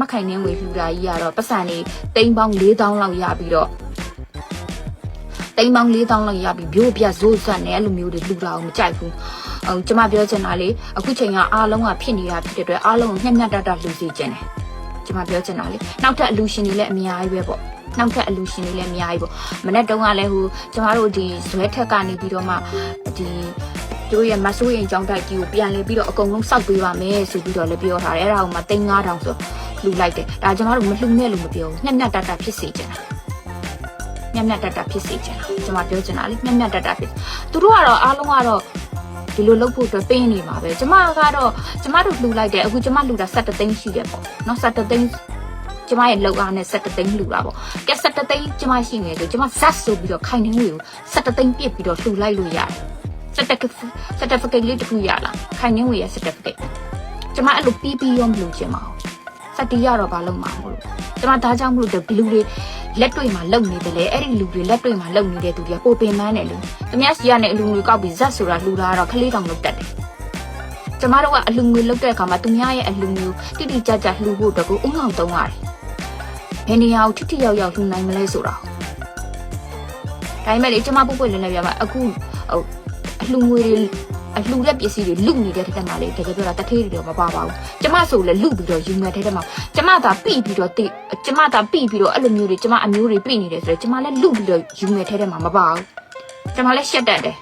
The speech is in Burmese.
မခိုင်နှင်းဝေလှူတာကြီးကတော့ပတ်စံနေတိမ်ပေါင်း4000လောက်ရပြီးတော့တိမ်ပေါင်း4000လောက်ရပြီးဘိုးပြဇိုးဆက်နဲ့အဲ့လိုမျိုးတွေလှူတာကိုမကြိုက်ဘူးဟိုကျမပြောချင်တာလေအခုချိန်ကအားလုံးကဖြစ်နေတာဖြစ်တဲ့အတွက်အားလုံးကိုမျက်မျက်တတလှူစီခြင်းတယ်ကျမပြောချင်တာလေနောက်ထပ်အလူရှင်တွေလည်းအများကြီးပဲပေါ့နောက်ထပ်အလူရှင်တွေလည်းအများကြီးပေါ့မနေ့တုန်းကလည်းဟိုကျမတို့ဒီဇွဲထက်ကနေပြီးတော့မှဒီတို့ရဲ့မဆိုးရင်ကြောင်းတိုက်ကြီးကိုပြန်လဲပြီးတော့အကုန်လုံးစောက်ပေးပါမယ်ဆိုပြီးတော့လည်းပြောထားတယ်အဲ့ဒါကိုမှ3500ဆို လှူလိုက်တယ်ဒါကျမတို့မလှူနဲ့လို့မပြောဘူးမျက်မျက်တတဖြစ်စေချင်တာမျက်မျက်တတဖြစ်စေချင်တာကျမပြောချင်တာလေမျက်မျက်တတဖြစ်သူတို့ကတော့အားလုံးကတော့ဒီလိုလုပ်ဖို့အတွက်ပေးနေမှာပဲကျမကတော့ကျမတို့လှူလိုက်တယ်အခုကျမလှူတာ7သိန်းရှိတယ်ပေါ့နော်7သိန်းကျမရဲ့လောက်အားနဲ့7သိန်းလှူတာပေါ့ကဲ7သိန်းကျမရှိနေတယ်ဆိုကျမဇတ်ဆိုပြီးတော့ခိုင်နှင်းငွေကို7သိန်းပြစ်ပြီးတော့လှူလိုက်လို့ရတယ် certificate certificate လေးတစ်ခုရလာခိုင်နှင်းငွေရဲ့ certificate ကျမအဲ့လိုပြီးပြီးရောမလို့ချင်ပါဘူး စက်တီရတော့ဘာလုပ်မှာမလို့ကျမဒါကြောင့်မလို့ဘလူတွေလက်တွေ့မှာလုံနေတယ်လေအဲ့ဒီလူတွေလက်တွေ့မှာလုံနေတဲ့သူတွေကပိုပင်မန်းတယ်လူသူများစီကနေအလူငွေကောက်ပြီးဇက်ဆိုတာလှူတာကတော့ခလေးတောင်လုပ်တတ်တယ်ကျမတို့ကအလူငွေလုပ်တဲ့အခါမှာသူများရဲ့အလူငွေတိတိကျကျလှူဖို့တကူအုံအောင်တုံးရတယ်ဘယ်နေရာကိုထိထိရောက်ရောက်လှူနိုင်မလဲဆိုတာဒါပေမဲ့လေကျမပုတ်ပွင့်လင်းလည်းပြမှာအခုဟိုအလှငွေတွေ အလှတဲ့ပစ္စည်းတွေလူနေတဲ့တဲ့မှာလေတကယ်ပြောတာတထေးတွေတော့မပါပါဘူးကျမဆိုလည်းလူပြီးတော့ယူမဲ့တဲ့မှာကျမသာပြီပြီးတော့တိကျမသာပြီပြီးတော့အဲ့လိုမျိုးတွေကျမအမျိုးတွေပြီနေတယ်ဆိုတော့ကျမလည်းလူပြီးတော့ယူမဲ့တဲ့မှာမပါဘူးကျမလည်းရှက်တတ်တယ်